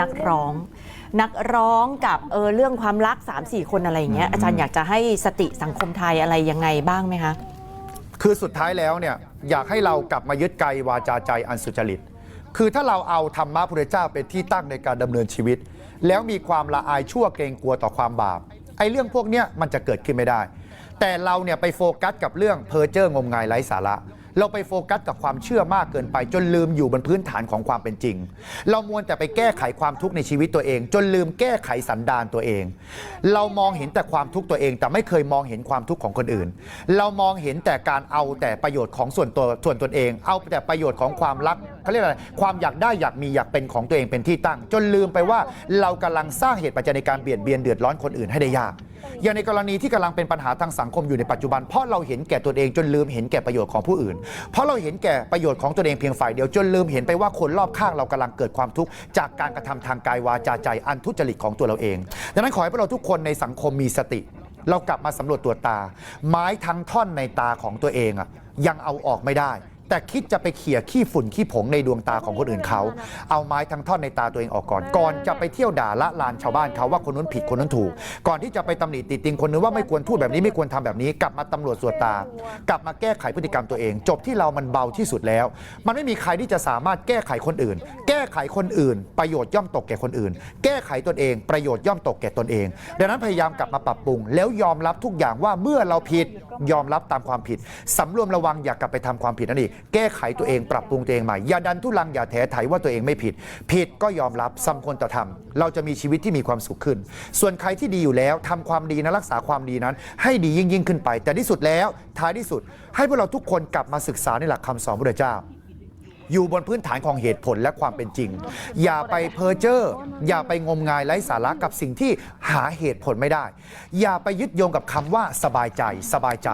นักร้อง นักร้องกับเออเรื่องความรัก 3-4 คนอะไรอย่างเงี้ยอาจารย์อยากจะให้สติสังคมไทยอะไรยังไงบ้างไหมคะ คือสุดท้ายแล้วเนี่ยอยากให้เรากลับมายึดกายวาจาใจอันสุจริต คือถ้าเราเอาธรรมะพระเจ้าเป็นที่ตั้งในการดำเนินชีวิต แล้วมีความละอายชั่วเกรงกลัวต่อความบาปไอ้เรื่องพวกเนี้ยมันจะเกิดขึ้นไม่ได้ แต่เราเนี่ยไปโฟกัสกับเรื่องเพอเจอร์งมงายไร้สาระ เราไปโฟกัสกับความเชื่อมากเกินไป จนลืมอยู่บนพื้นฐานของความเป็นจริง เรามัวแต่ไปแก้ไขความทุกข์ในชีวิตตัวเอง จนลืมแก้ไขสันดานตัวเอง เรามองเห็นแต่ความทุกข์ตัวเอง แต่ไม่เคยมองเห็นความทุกข์ของคนอื่น เรามองเห็นแต่การเอาแต่ประโยชน์ของส่วนตัวส่วนตนเอง เอาแต่ประโยชน์ของความรักเขาเรียกอะไรความอยากได้อยากมีอยากเป็นของตัวเองเป็นที่ตั้ง จนลืมไปว่าเรากำลังสร้างเหตุปัจจัยในการเบียดเบียนเดือดร้อนคนอื่นให้ได้ยาก อย่างในกรณีที่กำลังเป็นปัญหาทางสังคมอยู่ในปัจจุบัน เพราะเราเห็นแก่ตัวเองจนลืมเห็นแก่ประโยชน์ของผู้อื่น เพราะเราเห็นแก่ประโยชน์ของตัวเองเพียงฝ่ายเดียวจนลืมเห็นไปว่าคนรอบข้างเรากำลังเกิดความทุกข์จากการกระทำทางกายวาจาใจอันทุจริตของตัวเราเอง ดังนั้นขอให้พวกเราทุกคนในสังคมมีสติ เรากลับมาสำรวจตัวตา ไม้ทั้งท่อนในตาของตัวเองอะยังเอาออกไม่ได้ แต่คิดจะไปเขี่ยขี้ฝุ่นขี้ผงในดวงตาของคนอื่นเขา เอาไม้ทั้งท่อนในตาตัวเองออกก่อน ก่อนจะไปเที่ยวด่าละลานชาวบ้านเขาว่าคนนู้นผิดคนนั้นถูก ก่อนที่จะไปตำหนิติติงคนนึงว่าไม่ควรพูดแบบนี้ไม่ควรทำแบบนี้ กลับมาตำรวจสวดตา กลับมาแก้ไขพฤติกรรมตัวเอง จบที่เรามันเบาที่สุดแล้ว มันไม่มีใครที่จะสามารถแก้ไขคนอื่น แก้ไขคนอื่น ประโยชน์ย่อมตกแก่คนอื่น แก้ไขตนเองประโยชน์ย่อมตกแก่ตนเอง ดังนั้นพยายามกลับมาปรับปรุง แล้วยอมรับทุกอย่างว่าเมื่อเราผิดยอมรับตามความผิดสำรวมระวังอย่ากลับไปทำความผิดนั่นเองแก้ไขตัวเองปรับปรุงตัวเองใหม่ อย่าดันทุลังอย่าแถไถว่าตัวเองไม่ผิด ผิดก็ยอมรับสมควรต่อทำเราจะมีชีวิตที่มีความสุขขึ้น ส่วนใครที่ดีอยู่แล้วทำความดีนะรักษาความดีนั้น ให้ดียิ่งยิ่งขึ้นไป แต่ที่สุดแล้วท้ายที่สุด ให้พวกเราทุกคนกลับมาศึกษาในหลักคำสอนพระเจ้า อยู่บนพื้นฐานของเหตุผลและความเป็นจริง อย่าไปเพ้อเจ้ออย่าไปงมงายไร้สาระกับสิ่งที่หาเหตุผลไม่ได้ อย่าไปยึดโยงกับคำว่าสบายใจ สบายใจ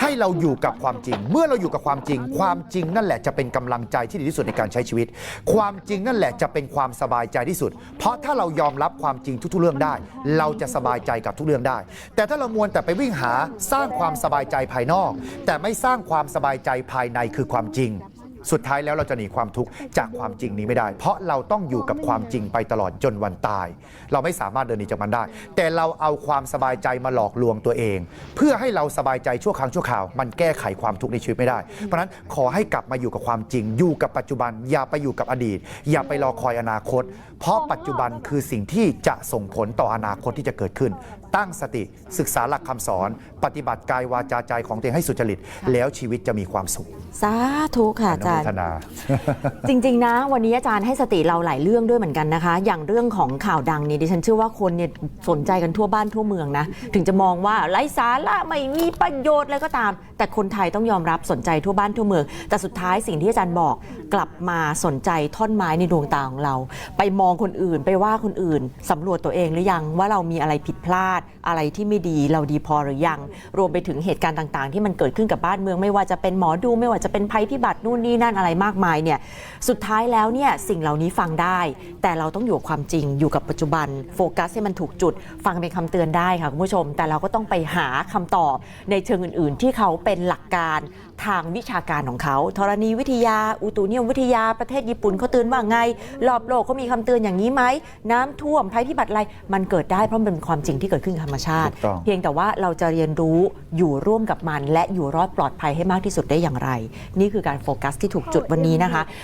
ให้เราอยู่กับความจริง เมื่อเราอยู่กับความจริง ความจริงนั่นแหละจะเป็นกำลังใจที่ดีที่สุดในการใช้ชีวิต ความจริงนั่นแหละจะเป็นความสบายใจที่สุด เพราะถ้าเรายอมรับความจริงทุกๆเรื่องได้ เราจะสบายใจกับทุกเรื่องได้ แต่ถ้าเรามวนแต่ไปวิ่งหาสร้างความสบายใจภายนอก แต่ไม่สร้างความสบายใจภายในคือความจริง สุดท้ายแล้วเราจะหนีความทุกข์จากความจริงนี้ไม่ได้ เพราะเราต้องอยู่กับความจริงไปตลอดจนวันตาย เราไม่สามารถเดินหนีจากมันได้ แต่เราเอาความสบายใจมาหลอกลวงตัวเอง เพื่อให้เราสบายใจชั่วครั้งชั่วคราว มันแก้ไขความทุกข์ในชีวิตไม่ได้ เพราะฉะนั้นขอให้กลับมาอยู่กับความจริง อยู่กับปัจจุบัน อย่าไปอยู่กับอดีต อย่าไปรอคอยอนาคต เพราะปัจจุบันคือสิ่งที่จะส่งผลต่ออนาคตที่จะเกิดขึ้นตั้งสติศึกษาหลักคำสอน ปฏิบัติกายวาจาใจของตัวเองให้สุจริต แล้วชีวิตจะมีความสุข สาธุค่ะออานุจาโมรย์ทนาจริง ๆ นะ วันนี้อาจารย์ให้สติเราหลายเรื่องด้วยเหมือนกันนะคะ อย่างเรื่องของข่าวดังเนี่ยดิฉันเชื่อว่าคนเนี่ยสนใจกันทั่วบ้านทั่วเมืองนะ ถึงจะมองว่าไร้สาระไม่มีประโยชน์อะไรก็ตาม แต่คนไทยต้องยอมรับสนใจทั่วบ้านทั่วเมือง แต่สุดท้ายสิ่งที่อาจารย์บอกกลับมาสนใจท่อนไม้ในดวงตาของเรา ไปมองคนอื่นไปว่าคนอื่นสำรวจตัวเองหรือยังว่าเรามีอะไรผิดพลาดอะไรที่ไม่ดีเราดีพอหรือยัง รวมไปถึงเหตุการณ์ต่างๆ ที่มันเกิดขึ้นกับบ้านเมือง ไม่ว่าจะเป็นหมอดูไม่ว่าจะเป็นภัยพิบัตินู่นนี่นั่นอะไรมากมายเนี่ยสุดท้ายแล้วเนี่ยสิ่งเหล่านี้ฟังได้ แต่เราต้องอยู่ความจริงอยู่กับปัจจุบันโฟกัสให้มันถูกจุด ฟังเป็นคำเตือนได้ค่ะคุณผู้ชม แต่เราก็ต้องไปหาคำตอบในเชิงอื่น ๆ ที่เขาเป็นหลักการทางวิชาการของเขาธรณีวิทยา อุตุนิยมวิทยาประเทศญี่ปุ่นเขาเตือนว่าไง รอบโลกเขามีคำเตือนอย่างนี้ไหมน้ำท่วมภัยพิบัติอะไรมันเกิดได้เพราะมันเป็นความจริงที่เกิดขึ้นกับธรรมชาติ ถูกต้อง เพียงแต่ว่าเราจะเรียนรู้อยู่ร่วมกับมัน และอยู่รอดปลอดภัยให้มากที่สุดได้อย่างไร นี่คือการโฟกัสที่ถูกจุดวันนี้นะคะ